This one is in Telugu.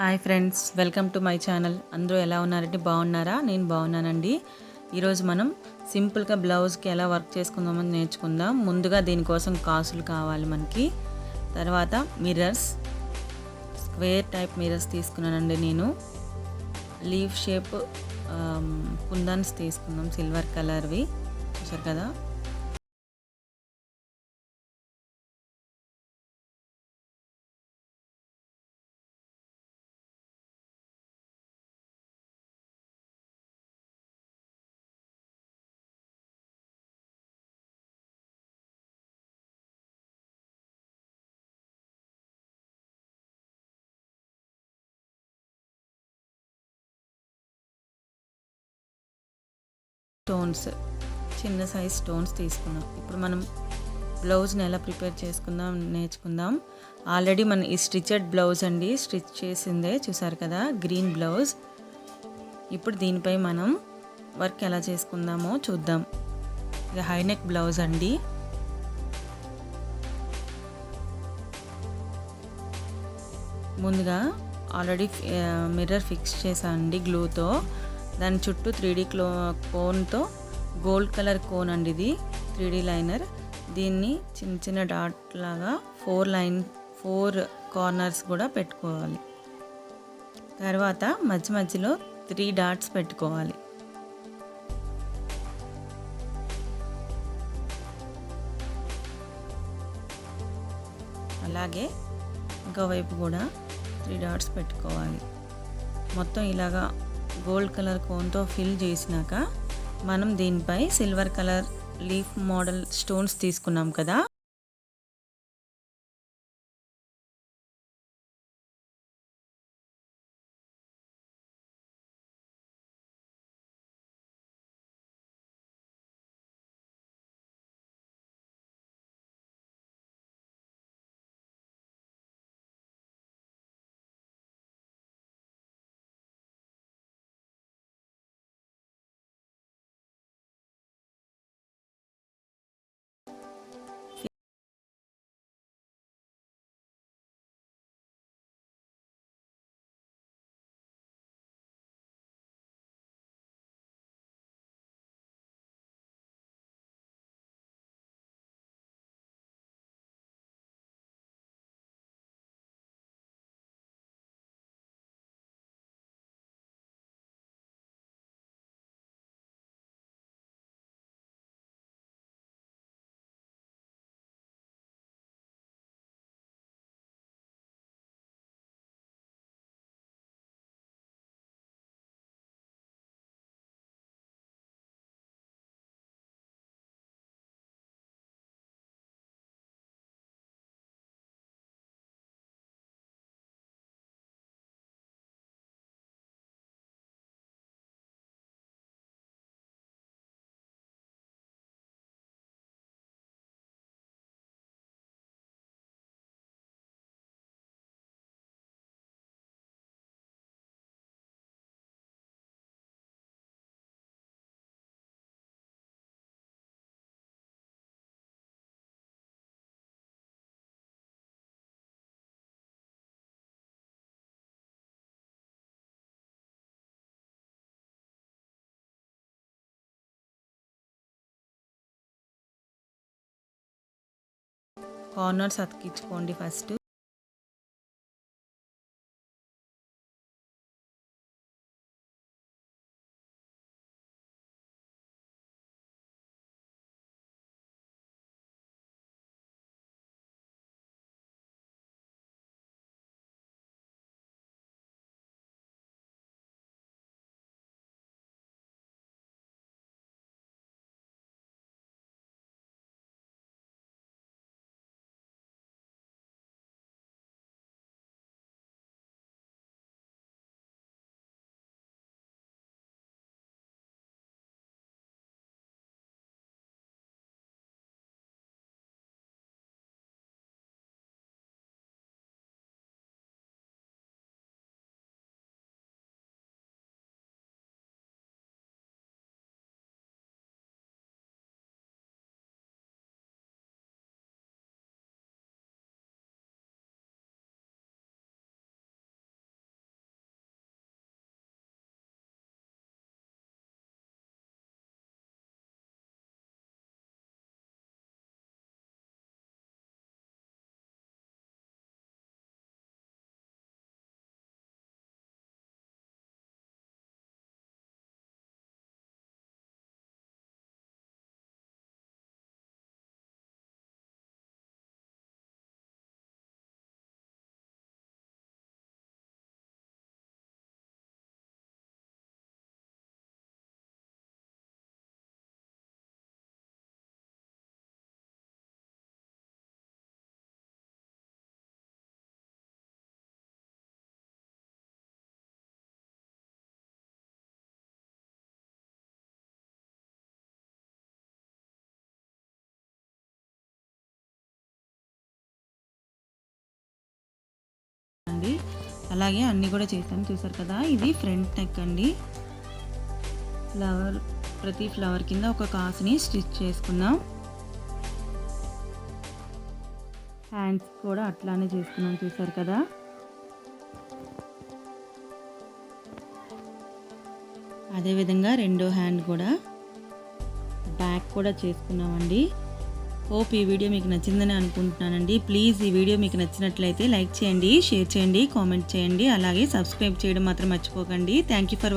Hi friends welcome to my channel. అందరూ ఎలా ఉన్నారంటే బాగున్నారా? నేను బాగున్నానండి. ఈరోజు మనం సింపుల్గా బ్లౌజ్కి ఎలా వర్క్ చేసుకుందామని నేర్చుకుందాం. ముందుగా దీనికోసం కాసులు కావాలి మనకి. తర్వాత మిర్రర్స్ స్క్వేర్ టైప్ మిర్రర్స్ తీసుకున్నానండి నేను. లీవ్ షేప్ కుందన్స్ తీసుకుందాం సిల్వర్ కలర్వి. చూసారు కదా? స్టోన్స్ చిన్న సైజ్ స్టోన్స్ తీసుకున్నాం. ఇప్పుడు మనం బ్లౌజ్ని ఎలా ప్రిపేర్ చేసుకుందాం నేర్చుకుందాం. ఆల్రెడీ మన ఈ స్టిచెడ్ బ్లౌజ్ అండి స్టిచ్ చేసిందే చూసారు కదా గ్రీన్ బ్లౌజ్ ఇప్పుడు దీనిపై మనం వర్క్ ఎలా చేసుకుందామో చూద్దాం. ఇది హైనెక్ బ్లౌజ్ అండి. ముందుగా ఆల్రెడీ మిర్రర్ ఫిక్స్ చేశానండి గ్లూతో దాని చుట్టూ త్రీ డీ క్లో కోన్తో గోల్డ్ కలర్ కోన్ అండి ఇది త్రీ డీ లైనర్. దీన్ని చిన్న చిన్న డాట్ లాగా ఫోర్ లైన్ ఫోర్ కార్నర్స్ కూడా పెట్టుకోవాలి. తర్వాత మధ్య మధ్యలో త్రీ డాట్స్ పెట్టుకోవాలి. అలాగే ఇంకోవైపు కూడా త్రీ డాట్స్ పెట్టుకోవాలి. మొత్తం ఇలాగా గోల్డ్ కలర్ కోన్తో ఫిల్ చేసినాక మనం దీనిపై silver colour leaf model stones తీసుకున్నాం కదా. కార్నర్స్ అతికించుకోండి ఫస్ట్. అలాగే అన్నీ కూడా చేశాను చూసారు కదా. ఇది ఫ్రంట్ నెక్ అండి. ఫ్లవర్ ప్రతి ఫ్లవర్ కింద ఒక కాసుని స్టిచ్ చేసుకుందాం. హ్యాండ్స్ కూడా అట్లానే చేసుకున్నాం చూసారు కదా. అదేవిధంగా రెండో హ్యాండ్ కూడా బ్యాక్ కూడా చేసుకున్నామండి. హోప్ ఈ వీడియో మీకు నచ్చిందని అనుకుంటున్నానండి. ప్లీజ్ ఈ వీడియో మీకు నచ్చినట్లయితే లైక్ చేయండి షేర్ చేయండి కామెంట్ చేయండి అలాగే సబ్స్క్రైబ్ చేయడం మాత్రం మర్చిపోకండి. Thank you for